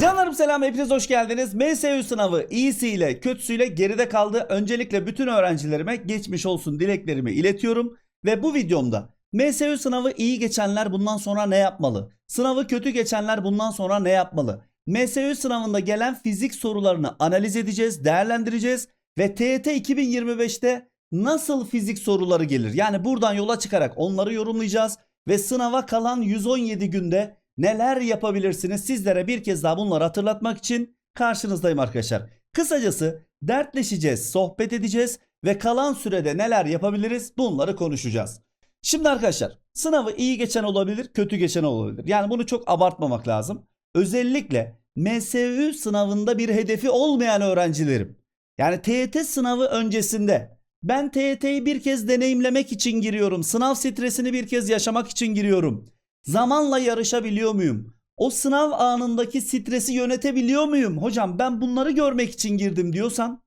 Canlarım selam hepiniz hoş geldiniz. MSU sınavı iyisiyle kötüsüyle geride kaldı. Öncelikle bütün öğrencilerime geçmiş olsun dileklerimi iletiyorum. Ve bu videomda MSU sınavı iyi geçenler bundan sonra ne yapmalı? Sınavı kötü geçenler bundan sonra ne yapmalı? MSU sınavında gelen fizik sorularını analiz edeceğiz, değerlendireceğiz. Ve TYT 2025'te nasıl fizik soruları gelir? Yani buradan yola çıkarak onları yorumlayacağız. Ve sınava kalan 117 günde neler yapabilirsiniz sizlere bir kez daha bunları hatırlatmak için karşınızdayım arkadaşlar. Kısacası dertleşeceğiz, sohbet edeceğiz ve kalan sürede neler yapabiliriz bunları konuşacağız. Şimdi arkadaşlar sınavı iyi geçen olabilir, kötü geçen olabilir. Yani bunu çok abartmamak lazım. Özellikle MSU sınavında bir hedefi olmayan öğrencilerim. Yani TYT sınavı öncesinde ben TYT'yi bir kez deneyimlemek için giriyorum. Sınav stresini bir kez yaşamak için giriyorum. Zamanla yarışabiliyor muyum? O sınav anındaki stresi yönetebiliyor muyum? Hocam ben bunları görmek için girdim diyorsan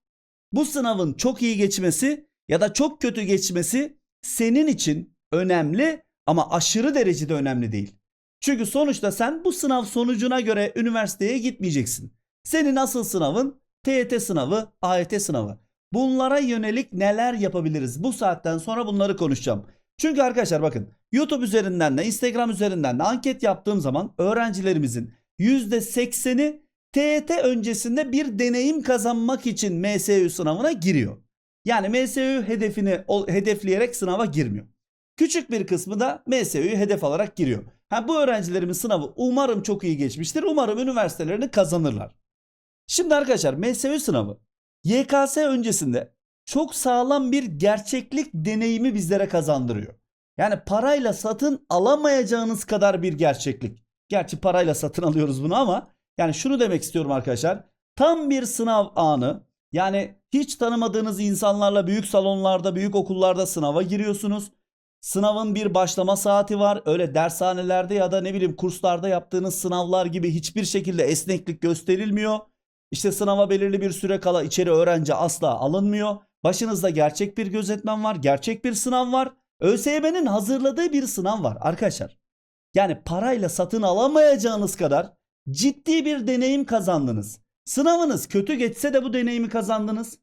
bu sınavın çok iyi geçmesi ya da çok kötü geçmesi senin için önemli ama aşırı derecede önemli değil. Çünkü sonuçta sen bu sınav sonucuna göre üniversiteye gitmeyeceksin. Senin asıl sınavın TYT sınavı, AYT sınavı. Bunlara yönelik neler yapabiliriz? Bu saatten sonra bunları konuşacağım. Çünkü arkadaşlar bakın YouTube üzerinden de Instagram üzerinden de anket yaptığım zaman öğrencilerimizin %80'i TET öncesinde bir deneyim kazanmak için MSU sınavına giriyor. Yani MSU hedefini hedefleyerek sınava girmiyor. Küçük bir kısmı da MSU'yu hedef alarak giriyor. Ha, bu öğrencilerimin sınavı umarım çok iyi geçmiştir. Umarım üniversitelerini kazanırlar. Şimdi arkadaşlar MSU sınavı YKS öncesinde çok sağlam bir gerçeklik deneyimi bizlere kazandırıyor. Yani parayla satın alamayacağınız kadar bir gerçeklik. Gerçi parayla satın alıyoruz bunu ama yani şunu demek istiyorum arkadaşlar. Tam bir sınav anı. Yani hiç tanımadığınız insanlarla büyük salonlarda, büyük okullarda sınava giriyorsunuz. Sınavın bir başlama saati var. Öyle dershanelerde ya da ne bileyim kurslarda yaptığınız sınavlar gibi hiçbir şekilde esneklik gösterilmiyor. İşte sınava belirli bir süre kala içeri öğrenci asla alınmıyor. Başınızda gerçek bir gözetmen var, gerçek bir sınav var. ÖSYM'nin hazırladığı bir sınav var arkadaşlar. Yani parayla satın alamayacağınız kadar ciddi bir deneyim kazandınız. Sınavınız kötü geçse de bu deneyimi kazandınız.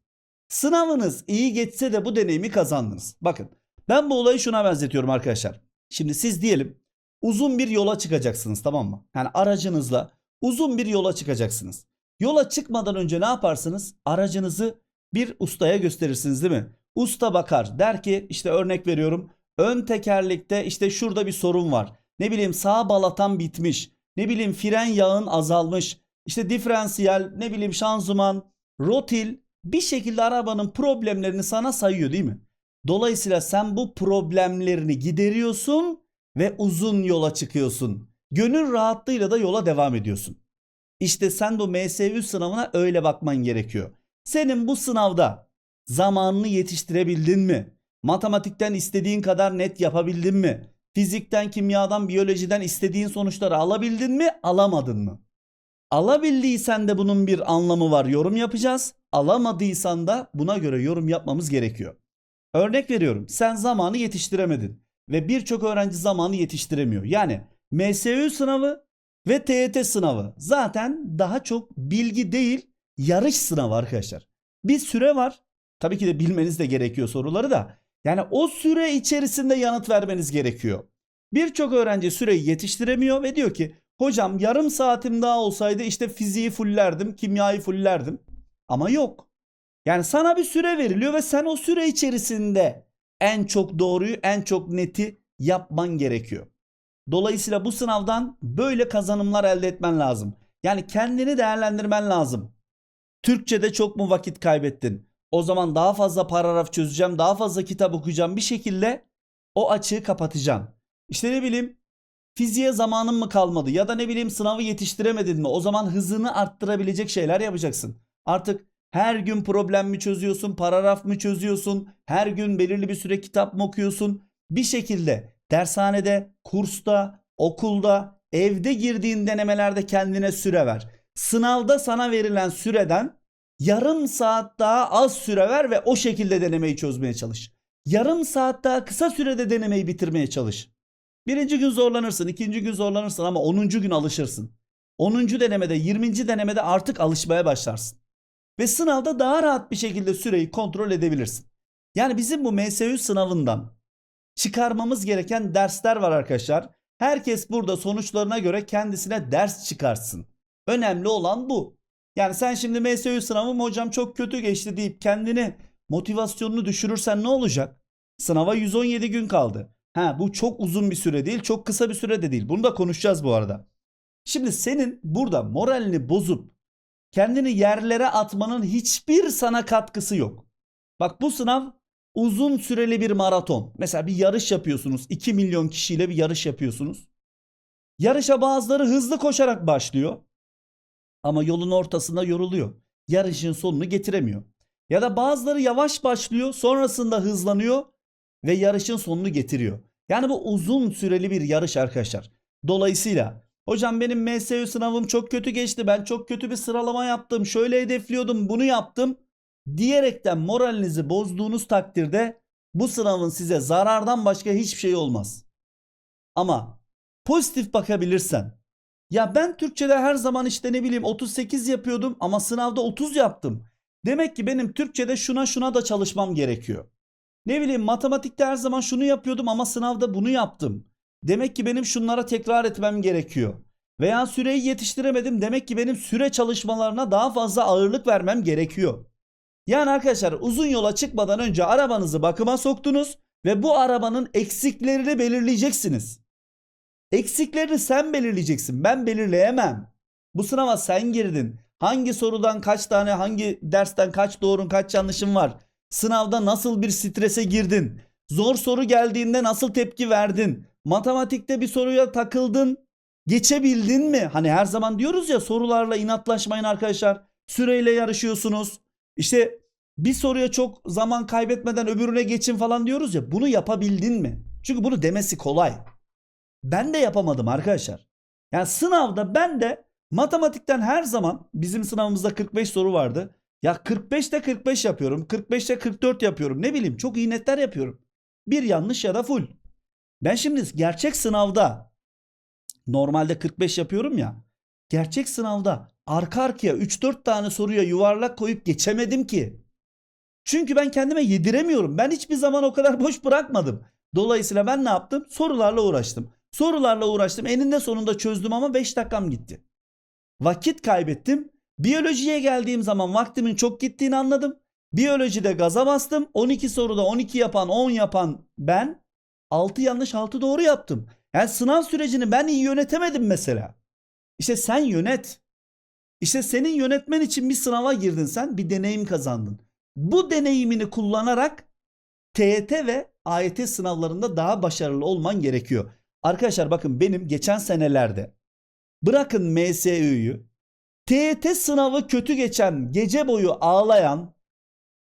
Sınavınız iyi geçse de bu deneyimi kazandınız. Bakın ben bu olayı şuna benzetiyorum arkadaşlar. Şimdi siz diyelim uzun bir yola çıkacaksınız tamam mı? Yani aracınızla uzun bir yola çıkacaksınız. Yola çıkmadan önce ne yaparsınız? Aracınızı bir ustaya gösterirsiniz değil mi? Usta bakar der ki işte örnek veriyorum ön tekerlekte işte şurada bir sorun var. Ne bileyim sağ balatan bitmiş. Ne bileyim fren yağın azalmış. İşte diferansiyel ne bileyim şanzıman, rotil bir şekilde arabanın problemlerini sana sayıyor değil mi? Dolayısıyla sen bu problemlerini gideriyorsun ve uzun yola çıkıyorsun. Gönül rahatlığıyla da yola devam ediyorsun. İşte sen bu MSU sınavına öyle bakman gerekiyor. Senin bu sınavda zamanını yetiştirebildin mi? Matematikten istediğin kadar net yapabildin mi? Fizikten, kimyadan, biyolojiden istediğin sonuçları alabildin mi, alamadın mı? Alabildiysen de bunun bir anlamı var, yorum yapacağız. Alamadıysan da buna göre yorum yapmamız gerekiyor. Örnek veriyorum, sen zamanı yetiştiremedin ve birçok öğrenci zamanı yetiştiremiyor. Yani MSU sınavı ve TYT sınavı zaten daha çok bilgi değil, yarış sınavı arkadaşlar. Bir süre var. Tabii ki de bilmeniz de gerekiyor soruları da. Yani o süre içerisinde yanıt vermeniz gerekiyor. Birçok öğrenci süreyi yetiştiremiyor ve diyor ki hocam yarım saatim daha olsaydı işte fiziği fullerdim, kimyayı fullerdim. Ama yok. Yani sana bir süre veriliyor ve sen o süre içerisinde en çok doğruyu, en çok neti yapman gerekiyor. Dolayısıyla bu sınavdan böyle kazanımlar elde etmen lazım. Yani kendini değerlendirmen lazım. Türkçe'de çok mu vakit kaybettin? O zaman daha fazla paragraf çözeceğim, daha fazla kitap okuyacağım. Bir şekilde o açığı kapatacaksın. İşte ne bileyim fiziğe zamanın mı kalmadı ya da ne bileyim sınavı yetiştiremedin mi? O zaman hızını arttırabilecek şeyler yapacaksın. Artık her gün problem mi çözüyorsun, paragraf mı çözüyorsun, her gün belirli bir süre kitap mı okuyorsun? Bir şekilde dershanede, kursta, okulda, evde girdiğin denemelerde kendine süre ver. Sınavda sana verilen süreden yarım saat daha az süre ver ve o şekilde denemeyi çözmeye çalış. Yarım saat daha kısa sürede denemeyi bitirmeye çalış. Birinci gün zorlanırsın, ikinci gün zorlanırsın ama onuncu gün alışırsın. 10. denemede 20. denemede artık alışmaya başlarsın. Ve sınavda daha rahat bir şekilde süreyi kontrol edebilirsin. Yani bizim bu MSU sınavından çıkarmamız gereken dersler var arkadaşlar. Herkes burada sonuçlarına göre kendisine ders çıkarsın. Önemli olan bu. Yani sen şimdi MSU sınavım hocam çok kötü geçti deyip kendini motivasyonunu düşürürsen ne olacak? Sınava 117 gün kaldı. Ha bu çok uzun bir süre değil, çok kısa bir süre de değil. Bunu da konuşacağız bu arada. Şimdi senin burada moralini bozup kendini yerlere atmanın hiçbir sana katkısı yok. Bak bu sınav uzun süreli bir maraton. Mesela bir yarış yapıyorsunuz. 2 milyon kişiyle bir yarış yapıyorsunuz. Yarışa bazıları hızlı koşarak başlıyor. Ama yolun ortasında yoruluyor. Yarışın sonunu getiremiyor. Ya da bazıları yavaş başlıyor, sonrasında hızlanıyor ve yarışın sonunu getiriyor. Yani bu uzun süreli bir yarış arkadaşlar. Dolayısıyla hocam benim MSU sınavım çok kötü geçti. Ben çok kötü bir sıralama yaptım. Şöyle hedefliyordum, bunu yaptım diyerekten moralinizi bozduğunuz takdirde bu sınavın size zarardan başka hiçbir şey olmaz. Ama pozitif bakabilirsen ya ben Türkçede her zaman işte ne bileyim 38 yapıyordum ama sınavda 30 yaptım. Demek ki benim Türkçede şuna şuna da çalışmam gerekiyor. Ne bileyim matematikte her zaman şunu yapıyordum ama sınavda bunu yaptım. Demek ki benim şunlara tekrar etmem gerekiyor. Veya süreyi yetiştiremedim demek ki benim süre çalışmalarına daha fazla ağırlık vermem gerekiyor. Yani arkadaşlar uzun yola çıkmadan önce arabanızı bakıma soktunuz ve bu arabanın eksiklerini belirleyeceksiniz. Eksiklerini sen belirleyeceksin. Ben belirleyemem. Bu sınava sen girdin. Hangi sorudan kaç tane, hangi dersten kaç doğrun, kaç yanlışın var? Sınavda nasıl bir strese girdin? Zor soru geldiğinde nasıl tepki verdin? Matematikte bir soruya takıldın. Geçebildin mi? Hani her zaman diyoruz ya sorularla inatlaşmayın arkadaşlar. Süreyle yarışıyorsunuz. İşte bir soruya çok zaman kaybetmeden öbürüne geçin falan diyoruz ya. Bunu yapabildin mi? Çünkü bunu demesi kolay. Ben de yapamadım arkadaşlar. Yani sınavda ben de matematikten her zaman bizim sınavımızda 45 soru vardı. Ya 45'te 45 yapıyorum. 45'te 44 yapıyorum. Ne bileyim çok iyi netler yapıyorum. Bir yanlış ya da full. Ben şimdi gerçek sınavda normalde 45 yapıyorum ya. Gerçek sınavda arka arkaya 3-4 tane soruya yuvarlak koyup geçemedim ki. Çünkü ben kendime yediremiyorum. Ben hiçbir zaman o kadar boş bırakmadım. Dolayısıyla ben ne yaptım? Sorularla uğraştım. Sorularla uğraştım. Eninde sonunda çözdüm ama 5 dakikam gitti. Vakit kaybettim. Biyolojiye geldiğim zaman vaktimin çok gittiğini anladım. Biyolojide gaza bastım. 12 soruda 12 yapan 10 yapan ben 6 yanlış 6 doğru yaptım. Yani sınav sürecini ben iyi yönetemedim mesela. İşte sen yönet. İşte senin yönetmen için bir sınava girdin sen, bir deneyim kazandın. Bu deneyimini kullanarak TET ve AYT sınavlarında daha başarılı olman gerekiyor. Arkadaşlar bakın benim geçen senelerde bırakın MSÜ'yü TET sınavı kötü geçen, gece boyu ağlayan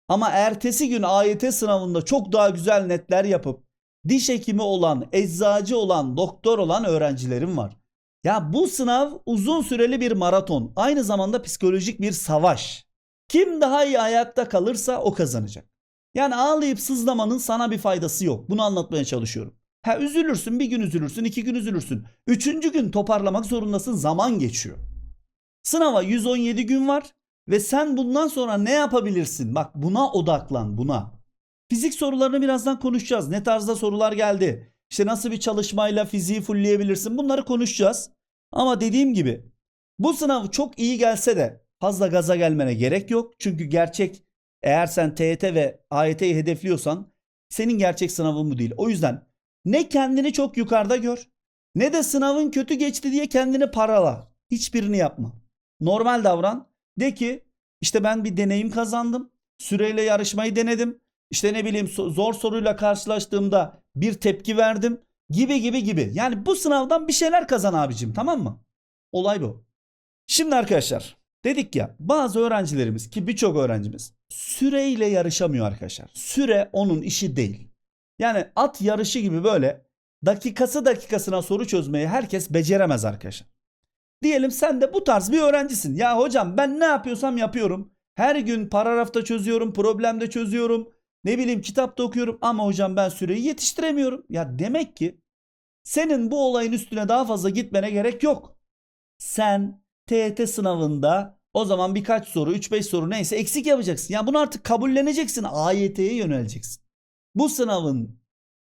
ama ertesi gün AYT sınavında çok daha güzel netler yapıp diş hekimi olan, eczacı olan, doktor olan öğrencilerim var. Ya bu sınav uzun süreli bir maraton. Aynı zamanda psikolojik bir savaş. Kim daha iyi ayakta kalırsa o kazanacak. Yani ağlayıp sızlamanın sana bir faydası yok. Bunu anlatmaya çalışıyorum. Ha üzülürsün, bir gün üzülürsün, iki gün üzülürsün. Üçüncü gün toparlamak zorundasın. Zaman geçiyor. Sınava 117 gün var ve sen bundan sonra ne yapabilirsin? Bak buna odaklan, buna. Fizik sorularını birazdan konuşacağız. Ne tarzda sorular geldi? İşte nasıl bir çalışmayla fiziği fullleyebilirsin? Bunları konuşacağız. Ama dediğim gibi bu sınav çok iyi gelse de fazla gaza gelmene gerek yok. Çünkü gerçek eğer sen TYT ve AYT'yi hedefliyorsan senin gerçek sınavın bu değil. O yüzden ne kendini çok yukarıda gör ne de sınavın kötü geçti diye kendini parala. Hiçbirini yapma. Normal davran. De ki işte ben bir deneyim kazandım. Süreyle yarışmayı denedim. İşte ne bileyim zor soruyla karşılaştığımda bir tepki verdim gibi gibi gibi. Yani bu sınavdan bir şeyler kazan abicim tamam mı? Olay bu. Şimdi arkadaşlar dedik ya bazı öğrencilerimiz ki birçok öğrencimiz süreyle yarışamıyor arkadaşlar. Süre onun işi değil. Yani at yarışı gibi böyle dakikası dakikasına soru çözmeyi herkes beceremez arkadaşlar. Diyelim sen de bu tarz bir öğrencisin. Ya hocam ben ne yapıyorsam yapıyorum. Her gün paragrafta çözüyorum, problemde çözüyorum. Ne bileyim kitapta okuyorum ama hocam ben süreyi yetiştiremiyorum. Ya demek ki senin bu olayın üstüne daha fazla gitmene gerek yok. Sen TYT sınavında o zaman birkaç soru 3-5 soru neyse eksik yapacaksın. Ya bunu artık kabulleneceksin. AYT'ye yöneleceksin. Bu sınavın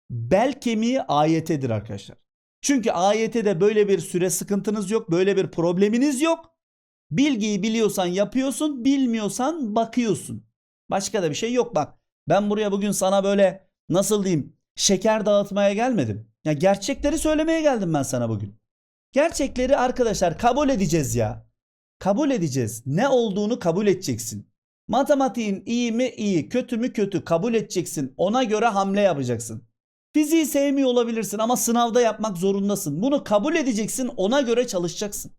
bel kemiği AYT'dir arkadaşlar. Çünkü AYT'de böyle bir süre sıkıntınız yok. Böyle bir probleminiz yok. Bilgiyi biliyorsan yapıyorsun. Bilmiyorsan bakıyorsun. Başka da bir şey yok bak. Ben buraya bugün sana böyle nasıl diyeyim şeker dağıtmaya gelmedim. Ya gerçekleri söylemeye geldim ben sana bugün. Gerçekleri arkadaşlar kabul edeceğiz ya. Kabul edeceğiz. Ne olduğunu kabul edeceksin. Matematiğin iyi mi iyi, kötü mü kötü kabul edeceksin. Ona göre hamle yapacaksın. Fiziği sevmiyor olabilirsin ama sınavda yapmak zorundasın. Bunu kabul edeceksin, ona göre çalışacaksın.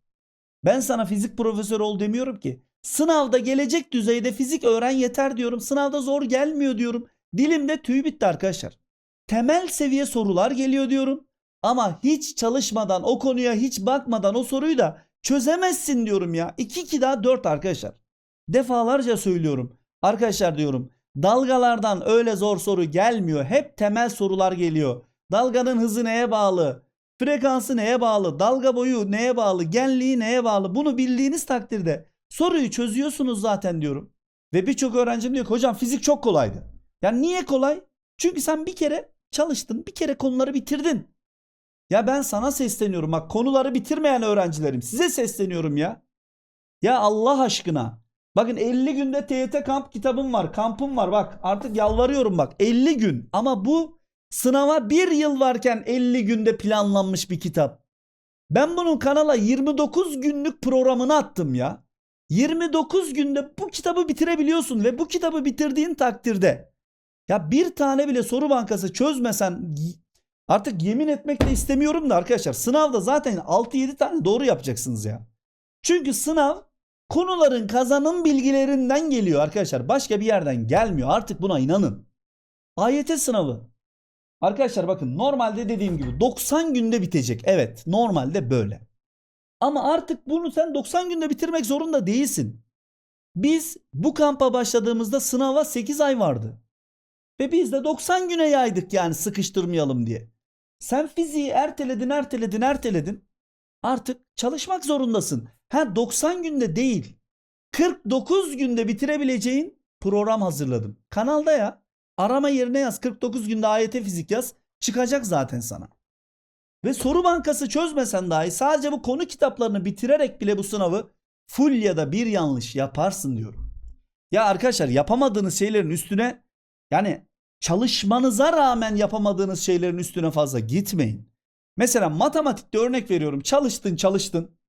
Ben sana fizik profesörü ol demiyorum ki. Sınavda gelecek düzeyde fizik öğren yeter diyorum. Sınavda zor gelmiyor diyorum. Dilimde tüy bitti arkadaşlar. Temel seviye sorular geliyor diyorum. Ama hiç çalışmadan, o konuya hiç bakmadan o soruyu da çözemezsin diyorum ya. 2 2 daha 4 arkadaşlar. Defalarca söylüyorum. Arkadaşlar diyorum. Dalgalardan öyle zor soru gelmiyor. Hep temel sorular geliyor. Dalganın hızı neye bağlı? Frekansı neye bağlı? Dalga boyu neye bağlı? Genliği neye bağlı? Bunu bildiğiniz takdirde soruyu çözüyorsunuz zaten diyorum. Ve birçok öğrencim diyor ki hocam fizik çok kolaydı. Ya niye kolay? Çünkü sen bir kere çalıştın, bir kere konuları bitirdin. Ya ben sana sesleniyorum. Bak konuları bitirmeyen öğrencilerim size sesleniyorum ya. Ya Allah aşkına. Bakın 50 günde TYT kamp kitabım var. Kampım var bak. Artık yalvarıyorum bak. 50 gün. Ama bu sınava bir yıl varken 50 günde planlanmış bir kitap. Ben bunun kanala 29 günlük programını attım ya. 29 günde bu kitabı bitirebiliyorsun ve bu kitabı bitirdiğin takdirde ya bir tane bile soru bankası çözmesen artık yemin etmek de istemiyorum da arkadaşlar sınavda zaten 6-7 tane doğru yapacaksınız ya. Çünkü sınav konuların kazanım bilgilerinden geliyor arkadaşlar. Başka bir yerden gelmiyor. Artık buna inanın. AYT sınavı. Arkadaşlar bakın normalde dediğim gibi 90 günde bitecek. Evet normalde böyle. Ama artık bunu sen 90 günde bitirmek zorunda değilsin. Biz bu kampa başladığımızda sınava 8 ay vardı. Ve biz de 90 güne yaydık yani sıkıştırmayalım diye. Sen fiziği erteledin, erteledin, erteledin. Artık çalışmak zorundasın. Ha 90 günde değil. 49 günde bitirebileceğin program hazırladım. Kanalda ya. Arama yerine yaz 49 günde AYT fizik yaz. Çıkacak zaten sana. Ve soru bankası çözmesen dahi sadece bu konu kitaplarını bitirerek bile bu sınavı full ya da bir yanlış yaparsın diyorum. Ya arkadaşlar yapamadığınız şeylerin üstüne yani çalışmanıza rağmen yapamadığınız şeylerin üstüne fazla gitmeyin. Mesela matematikte örnek veriyorum. Çalıştın çalıştın.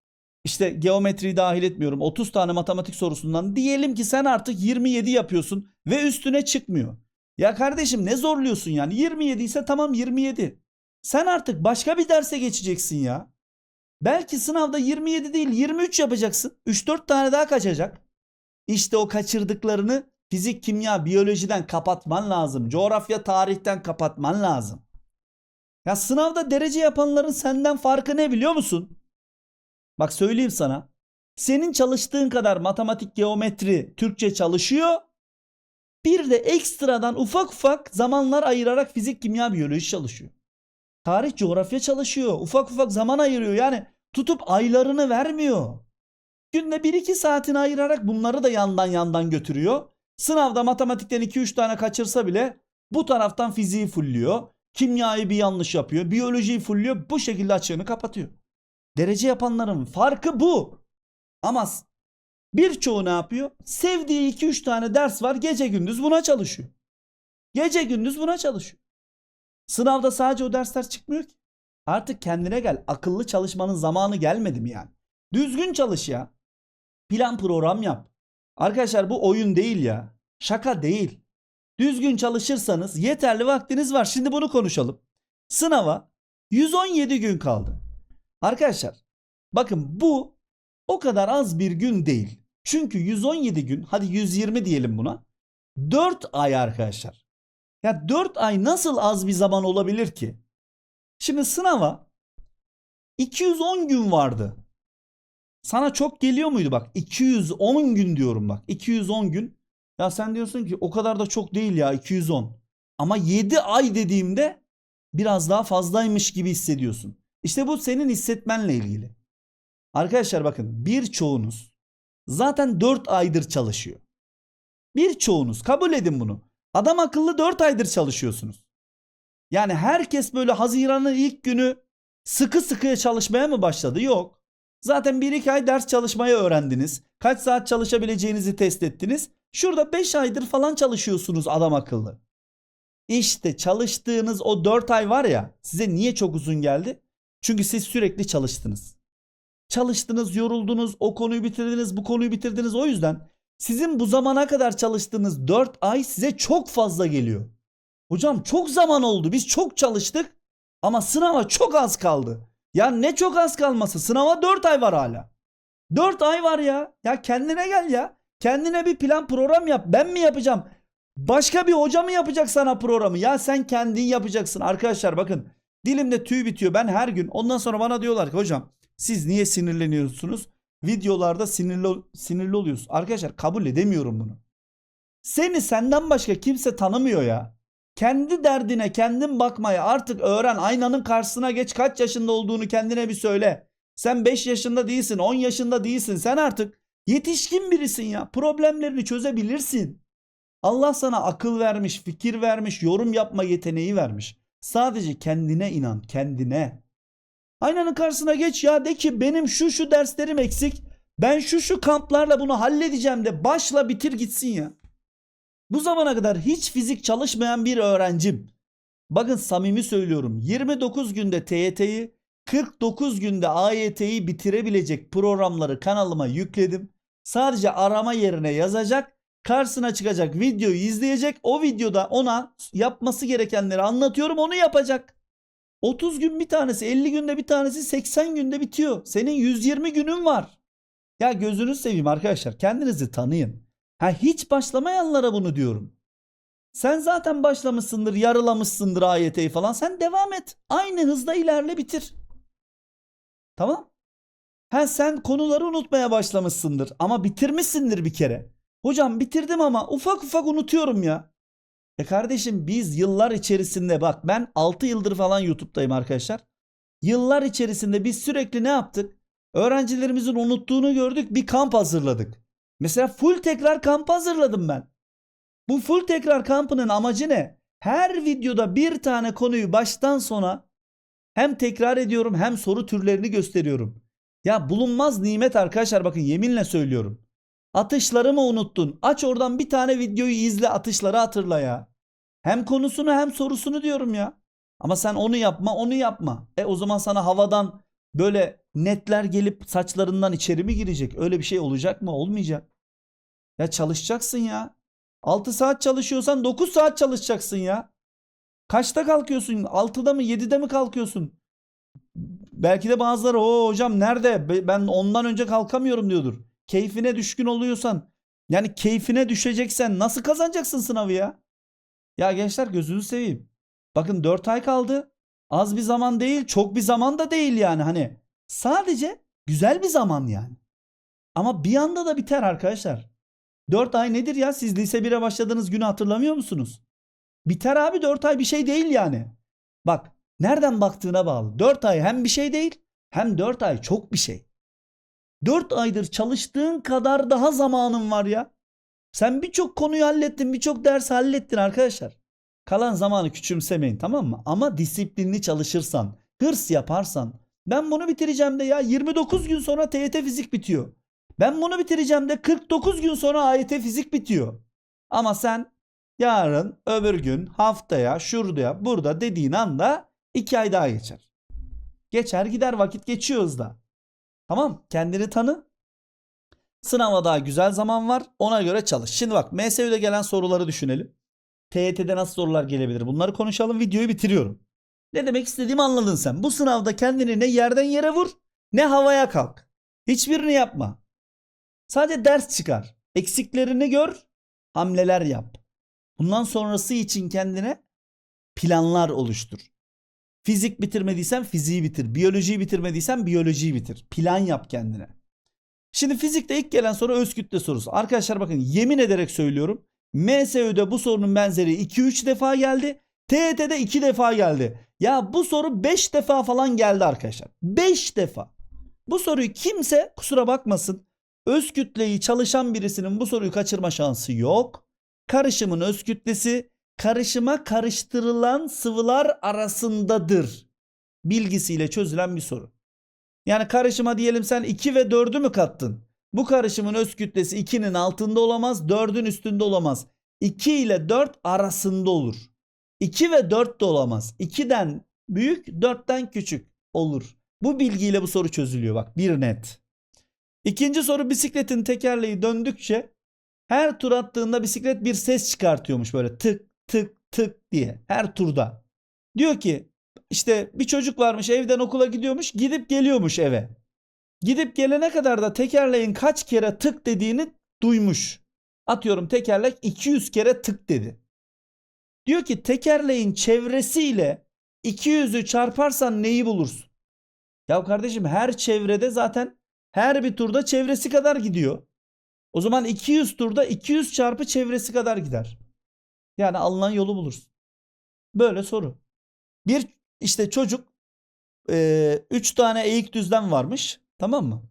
İşte geometriyi dahil etmiyorum. 30 tane matematik sorusundan diyelim ki sen artık 27 yapıyorsun ve üstüne çıkmıyor. Ya kardeşim ne zorluyorsun yani? 27 ise tamam 27. Sen artık başka bir derse geçeceksin ya. Belki sınavda 27 değil 23 yapacaksın. 3-4 tane daha kaçacak. İşte o kaçırdıklarını fizik, kimya, biyolojiden kapatman lazım. Coğrafya, tarihten kapatman lazım. Ya sınavda derece yapanların senden farkı ne biliyor musun? Bak söyleyeyim sana. Senin çalıştığın kadar matematik, geometri, Türkçe çalışıyor. Bir de ekstradan ufak ufak zamanlar ayırarak fizik, kimya, biyoloji çalışıyor. Tarih, coğrafya çalışıyor. Ufak ufak zaman ayırıyor. Yani tutup aylarını vermiyor. Günde 1-2 saatini ayırarak bunları da yandan yandan götürüyor. Sınavda matematikten 2-3 tane kaçırsa bile bu taraftan fiziği fulluyor. Kimyayı bir yanlış yapıyor. Biyolojiyi fulluyor. Bu şekilde açığını kapatıyor. Derece yapanların farkı bu. Ama birçoğu ne yapıyor? Sevdiği 2-3 tane ders var. Gece gündüz buna çalışıyor. Gece gündüz buna çalışıyor. Sınavda sadece o dersler çıkmıyor ki. Artık kendine gel. Akıllı çalışmanın zamanı gelmedi mi yani? Düzgün çalış ya. Plan program yap. Arkadaşlar bu oyun değil ya. Şaka değil. Düzgün çalışırsanız yeterli vaktiniz var. Şimdi bunu konuşalım. Sınava 117 gün kaldı. Arkadaşlar bakın bu o kadar az bir gün değil. Çünkü 117 gün hadi 120 diyelim buna. 4 ay arkadaşlar. Ya 4 ay nasıl az bir zaman olabilir ki? Şimdi sınava 210 gün vardı. Sana çok geliyor muydu bak 210 gün diyorum bak 210 gün. Ya sen diyorsun ki o kadar da çok değil ya 210. Ama 7 ay dediğimde biraz daha fazlaymış gibi hissediyorsun. İşte bu senin hissetmenle ilgili. Arkadaşlar bakın birçoğunuz zaten 4 aydır çalışıyor. Birçoğunuz kabul edin bunu. Adam akıllı 4 aydır çalışıyorsunuz. Yani herkes böyle Haziran'ın ilk günü sıkı sıkıya çalışmaya mı başladı? Yok. Zaten 1-2 ay ders çalışmayı öğrendiniz. Kaç saat çalışabileceğinizi test ettiniz. Şurada 5 aydır falan çalışıyorsunuz adam akıllı. İşte çalıştığınız o 4 ay var ya size niye çok uzun geldi? Çünkü siz sürekli çalıştınız. Çalıştınız, yoruldunuz, o konuyu bitirdiniz, bu konuyu bitirdiniz. O yüzden sizin bu zamana kadar çalıştığınız 4 ay size çok fazla geliyor. Hocam çok zaman oldu. Biz çok çalıştık ama sınava çok az kaldı. Ya ne çok az kalması? Sınava 4 ay var hala. 4 ay var ya. Ya kendine gel ya. Kendine bir plan program yap. Ben mi yapacağım? Başka bir hoca mı yapacak sana programı? Ya sen kendin yapacaksın. Arkadaşlar bakın dilimde tüy bitiyor. Ben her gün ondan sonra bana diyorlar ki hocam siz niye sinirleniyorsunuz? Videolarda sinirli, sinirli oluyorsunuz. Arkadaşlar kabul edemiyorum bunu. Seni senden başka kimse tanımıyor ya. Kendi derdine kendin bakmaya artık öğren. Aynanın karşısına geç kaç yaşında olduğunu kendine bir söyle. Sen 5 yaşında değilsin, 10 yaşında değilsin. Sen artık yetişkin birisin ya. Problemlerini çözebilirsin. Allah sana akıl vermiş, fikir vermiş, yorum yapma yeteneği vermiş. Sadece kendine inan, kendine. Aynanın karşısına geç ya de ki benim şu şu derslerim eksik. Ben şu şu kamplarla bunu halledeceğim de başla bitir gitsin ya. Bu zamana kadar hiç fizik çalışmayan bir öğrencim. Bakın samimi söylüyorum. 29 günde TYT'yi, 49 günde AYT'yi bitirebilecek programları kanalıma yükledim. Sadece arama yerine yazacak, karşısına çıkacak videoyu izleyecek. O videoda ona yapması gerekenleri anlatıyorum, onu yapacak. 30 gün bir tanesi, 50 günde bir tanesi, 80 günde bitiyor. Senin 120 günün var. Ya gözünü seveyim arkadaşlar. Kendinizi tanıyın. Ha hiç başlamayanlara bunu diyorum. Sen zaten başlamışsındır, yarılamışsındır AYT'yi falan. Sen devam et. Aynı hızda ilerle bitir. Tamam? Ha sen konuları unutmaya başlamışsındır ama bitirmişsindir bir kere. Hocam bitirdim ama ufak ufak unutuyorum ya. E kardeşim biz yıllar içerisinde bak ben 6 yıldır falan YouTube'dayım arkadaşlar. Yıllar içerisinde biz sürekli ne yaptık? Öğrencilerimizin unuttuğunu gördük bir kamp hazırladık. Mesela full tekrar kamp hazırladım ben. Bu full tekrar kampının amacı ne? Her videoda bir tane konuyu baştan sona hem tekrar ediyorum hem soru türlerini gösteriyorum. Ya bulunmaz nimet arkadaşlar bakın yeminle söylüyorum. Atışları mı unuttun? Aç oradan bir tane videoyu izle atışları hatırla ya. Hem konusunu hem sorusunu diyorum ya. Ama sen onu yapma onu yapma. E o zaman sana havadan böyle netler gelip saçlarından içeri mi girecek? Öyle bir şey olacak mı? Olmayacak. Ya çalışacaksın ya. 6 saat çalışıyorsan 9 saat çalışacaksın ya. Kaçta kalkıyorsun? 6'da mı 7'de mi kalkıyorsun? Belki de bazıları o hocam nerede? Be- Ben ondan önce kalkamıyorum diyordur. Keyfine düşkün oluyorsan yani keyfine düşeceksen nasıl kazanacaksın sınavı ya? Ya gençler gözünü seveyim. Bakın 4 ay kaldı. Az bir zaman değil, çok bir zaman da değil yani hani. Sadece güzel bir zaman yani. Ama bir anda da biter arkadaşlar. 4 ay nedir ya? Siz lise 1'e başladığınız günü hatırlamıyor musunuz? Biter abi 4 ay bir şey değil yani. Bak nereden baktığına bağlı. 4 ay hem bir şey değil hem 4 ay çok bir şey. 4 aydır çalıştığın kadar daha zamanın var ya. Sen birçok konuyu hallettin, birçok ders hallettin arkadaşlar. Kalan zamanı küçümsemeyin tamam mı? Ama disiplinli çalışırsan, hırs yaparsan, ben bunu bitireceğim de ya 29 gün sonra TYT fizik bitiyor. Ben bunu bitireceğim de 49 gün sonra AYT fizik bitiyor. Ama sen yarın, öbür gün, haftaya, şurada, burada dediğin anda 2 ay daha geçer. Geçer gider vakit geçiyor hızla. Tamam kendini tanı. Sınava daha güzel zaman var. Ona göre çalış. Şimdi bak MSÜ'de gelen soruları düşünelim. TYT'de nasıl sorular gelebilir? Bunları konuşalım. Videoyu bitiriyorum. Ne demek istediğimi anladın sen. Bu sınavda kendini ne yerden yere vur ne havaya kalk. Hiçbirini yapma. Sadece ders çıkar. Eksiklerini gör, hamleler yap. Bundan sonrası için kendine planlar oluştur. Fizik bitirmediysen fiziği bitir. Biyolojiyi bitirmediysen biyolojiyi bitir. Plan yap kendine. Şimdi fizikte ilk gelen soru öz kütle sorusu. Arkadaşlar bakın yemin ederek söylüyorum. MSÜ'de bu sorunun benzeri 2-3 defa geldi. TET'de 2 defa geldi. Ya bu soru 5 defa falan geldi arkadaşlar. 5 defa. Bu soruyu kimse kusura bakmasın. Öz kütleyi çalışan birisinin bu soruyu kaçırma şansı yok. Karışımın öz kütlesi karışıma karıştırılan sıvılar arasındadır. Bilgisiyle çözülen bir soru. Yani karışıma diyelim sen 2 ve 4'ü mü kattın? Bu karışımın öz kütlesi 2'nin altında olamaz, 4'ün üstünde olamaz. 2 ile 4 arasında olur. 2 ve 4 de olamaz. 2'den büyük, 4'ten küçük olur. Bu bilgiyle bu soru çözülüyor bak bir net. İkinci soru bisikletin tekerleği döndükçe her tur attığında bisiklet bir ses çıkartıyormuş böyle tık tık tık diye her turda. Diyor ki işte bir çocuk varmış evden okula gidiyormuş gidip geliyormuş eve. Gidip gelene kadar da tekerleğin kaç kere tık dediğini duymuş. Atıyorum tekerlek 200 kere tık dedi. Diyor ki tekerleğin çevresiyle 200'ü çarparsan neyi bulursun? Ya kardeşim her çevrede zaten her bir turda çevresi kadar gidiyor. O zaman 200 turda 200 çarpı çevresi kadar gider. Yani alınan yolu bulursun. Böyle soru. Bir işte çocuk 3 tane eğik düzlem varmış. Tamam mı?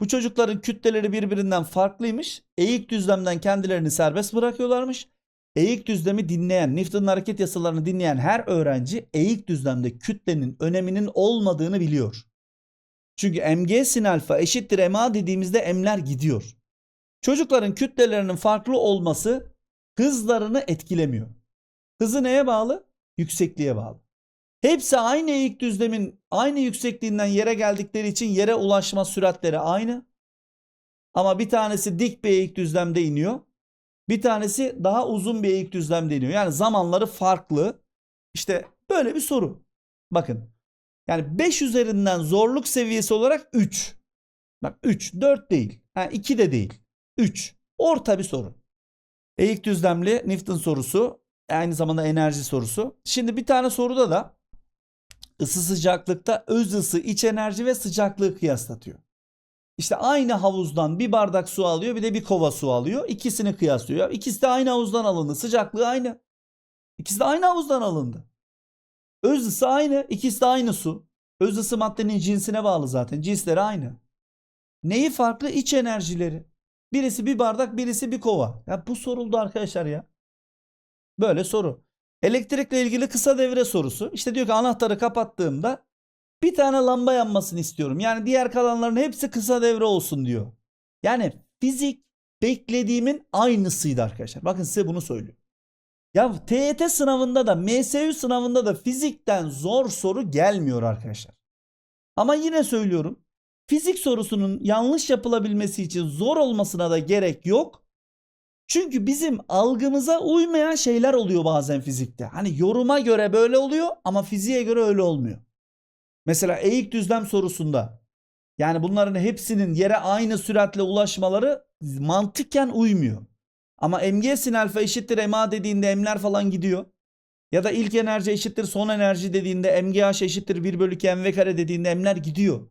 Bu çocukların kütleleri birbirinden farklıymış. Eğik düzlemden kendilerini serbest bırakıyorlarmış. Eğik düzlemi dinleyen, Newton'un hareket yasalarını dinleyen her öğrenci eğik düzlemde kütlenin öneminin olmadığını biliyor. Çünkü mg sin alfa eşittir ma dediğimizde m'ler gidiyor. Çocukların kütlelerinin farklı olması hızlarını etkilemiyor. Hızı neye bağlı? Yüksekliğe bağlı. Hepsi aynı eğik düzlemin aynı yüksekliğinden yere geldikleri için yere ulaşma süratleri aynı. Ama bir tanesi dik bir eğik düzlemde iniyor. Bir tanesi daha uzun bir eğik düzlemde iniyor. Yani zamanları farklı. İşte böyle bir soru. Bakın. Yani 5 üzerinden zorluk seviyesi olarak 3. Bak 3, 4 değil. Ha, 2 de değil. 3. Orta bir soru. Eğik düzlemli Newton sorusu. Aynı zamanda enerji sorusu. Şimdi bir tane soruda da ısı sıcaklıkta öz ısı, iç enerji ve sıcaklığı kıyaslatıyor. İşte aynı havuzdan bir bardak su alıyor bir de bir kova su alıyor. İkisini kıyaslıyor. İkisi de aynı havuzdan alındı. Sıcaklığı aynı. İkisi de aynı havuzdan alındı. Öz ısı aynı. İkisi de aynı su. Öz ısı maddenin cinsine bağlı zaten. Cinsleri aynı. Neyi farklı? İç enerjileri. Birisi bir bardak, birisi bir kova. Ya bu soruldu arkadaşlar ya. Böyle soru. Elektrikle ilgili kısa devre sorusu. İşte diyor ki anahtarı kapattığımda bir tane lamba yanmasını istiyorum. Yani diğer kalanların hepsi kısa devre olsun diyor. Yani fizik beklediğimin aynısıydı arkadaşlar. Bakın size bunu söylüyorum. Ya TET sınavında da MSU sınavında da fizikten zor soru gelmiyor arkadaşlar. Ama yine söylüyorum. Fizik sorusunun yanlış yapılabilmesi için zor olmasına da gerek yok. Çünkü bizim algımıza uymayan şeyler oluyor bazen fizikte. Hani yoruma göre böyle oluyor ama fiziğe göre öyle olmuyor. Mesela eğik düzlem sorusunda yani bunların hepsinin yere aynı süratle ulaşmaları mantıken uymuyor. Ama mg sin alfa eşittir ma dediğinde m'ler falan gidiyor. Ya da ilk enerji eşittir son enerji dediğinde mgh eşittir 1 bölü 2 mv kare dediğinde m'ler gidiyor.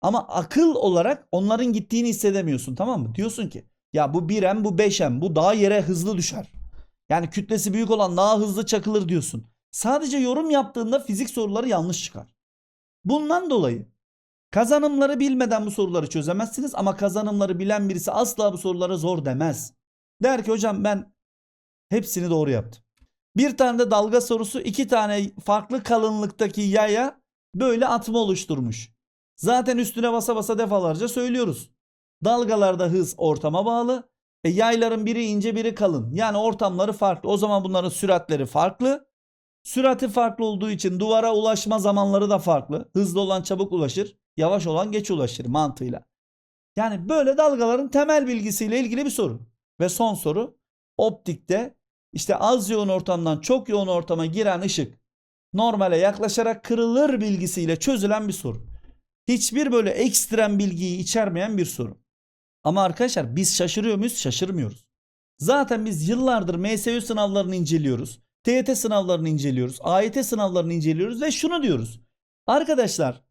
Ama akıl olarak onların gittiğini hissedemiyorsun tamam mı? Diyorsun ki ya bu 1m bu 5m bu daha yere hızlı düşer. Yani kütlesi büyük olan daha hızlı çakılır diyorsun. Sadece yorum yaptığında fizik soruları yanlış çıkar. Bundan dolayı kazanımları bilmeden bu soruları çözemezsiniz ama kazanımları bilen birisi asla bu sorulara zor demez. Der ki hocam ben hepsini doğru yaptım. Bir tane de dalga sorusu iki tane farklı kalınlıktaki yaya böyle atma oluşturmuş. Zaten üstüne basa basa defalarca söylüyoruz. Dalgalarda hız ortama bağlı. E yayların biri ince biri kalın. Yani ortamları farklı. O zaman bunların süratleri farklı. Sürati farklı olduğu için duvara ulaşma zamanları da farklı. Hızlı olan çabuk ulaşır, yavaş olan geç ulaşır mantığıyla. Yani böyle dalgaların temel bilgisiyle ilgili bir soru. Ve son soru optikte işte az yoğun ortamdan çok yoğun ortama giren ışık normale yaklaşarak kırılır bilgisiyle çözülen bir soru. Hiçbir böyle ekstrem bilgiyi içermeyen bir soru. Ama arkadaşlar biz şaşırıyor muyuz? Şaşırmıyoruz. Zaten biz yıllardır MSU sınavlarını inceliyoruz. TYT sınavlarını inceliyoruz. AYT sınavlarını inceliyoruz ve şunu diyoruz. Arkadaşlar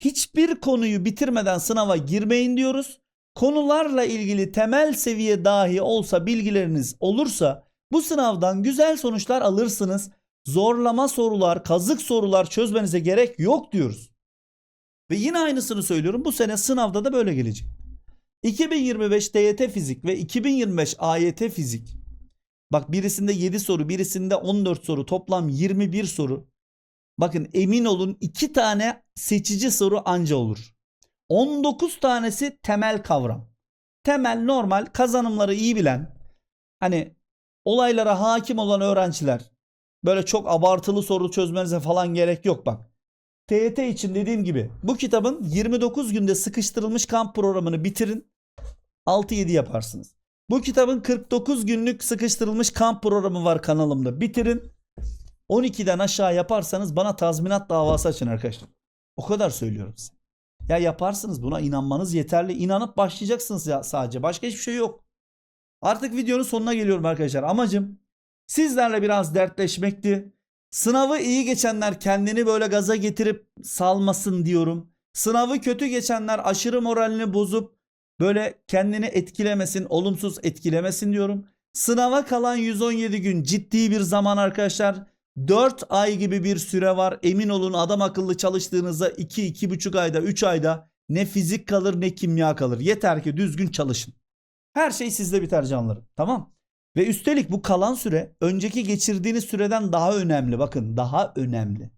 hiçbir konuyu bitirmeden sınava girmeyin diyoruz. Konularla ilgili temel seviye dahi olsa bilgileriniz olursa bu sınavdan güzel sonuçlar alırsınız. Zorlama sorular, kazık sorular çözmenize gerek yok diyoruz. Ve yine aynısını söylüyorum. Bu sene sınavda da böyle gelecek. 2025 TYT fizik ve 2025 AYT fizik. Bak birisinde 7 soru, birisinde 14 soru, toplam 21 soru. Bakın emin olun 2 tane seçici soru anca olur. 19 tanesi temel kavram. Temel normal kazanımları iyi bilen hani olaylara hakim olan öğrenciler böyle çok abartılı soru çözmenize falan gerek yok bak. TYT için dediğim gibi bu kitabın 29 günde sıkıştırılmış kamp programını bitirin. 6-7 yaparsınız. Bu kitabın 49 günlük sıkıştırılmış kamp programı var kanalımda. Bitirin. 12'den aşağı yaparsanız bana tazminat davası açın arkadaşlar. O kadar söylüyorum size. Ya yaparsınız buna inanmanız yeterli. İnanıp başlayacaksınız ya sadece. Başka hiçbir şey yok. Artık videonun sonuna geliyorum arkadaşlar. Amacım sizlerle biraz dertleşmekti. Sınavı iyi geçenler kendini böyle gaza getirip salmasın diyorum. Sınavı kötü geçenler aşırı moralini bozup böyle kendini etkilemesin, olumsuz etkilemesin diyorum. Sınava kalan 117 gün ciddi bir zaman arkadaşlar. 4 ay gibi bir süre var. Emin olun adam akıllı çalıştığınızda 2-2,5 ayda 3 ayda ne fizik kalır ne kimya kalır. Yeter ki düzgün çalışın. Her şey sizde biter canlarım. Tamam. Ve üstelik bu kalan süre önceki geçirdiğiniz süreden daha önemli. Bakın daha önemli.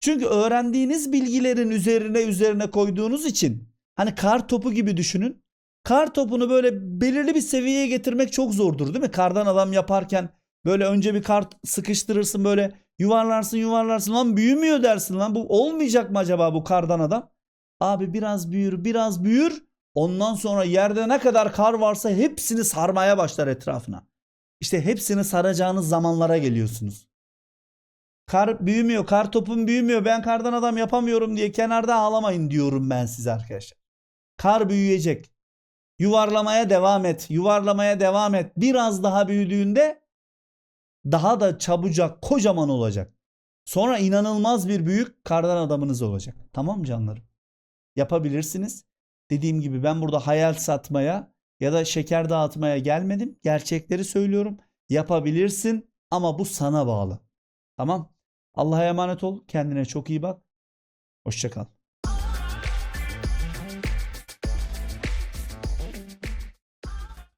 Çünkü öğrendiğiniz bilgilerin üzerine üzerine koyduğunuz için hani kar topu gibi düşünün. Kar topunu böyle belirli bir seviyeye getirmek çok zordur değil mi? Kardan adam yaparken böyle önce bir kar sıkıştırırsın böyle yuvarlarsın yuvarlarsın lan büyümüyor dersin lan bu olmayacak mı acaba bu kardan adam? Abi biraz büyür biraz büyür ondan sonra yerde ne kadar kar varsa hepsini sarmaya başlar etrafına. İşte hepsini saracağınız zamanlara geliyorsunuz. Kar büyümüyor, kar topum büyümüyor. Ben kardan adam yapamıyorum diye kenarda ağlamayın diyorum ben size arkadaşlar. Kar büyüyecek. Yuvarlamaya devam et. Yuvarlamaya devam et. Biraz daha büyüdüğünde daha da çabucak, kocaman olacak. Sonra inanılmaz bir büyük kardan adamınız olacak. Tamam canlarım? Yapabilirsiniz. Dediğim gibi ben burada hayal satmaya ya da şeker dağıtmaya gelmedim. Gerçekleri söylüyorum. Yapabilirsin ama bu sana bağlı. Tamam? Allah'a emanet ol. Kendine çok iyi bak. Hoşçakal.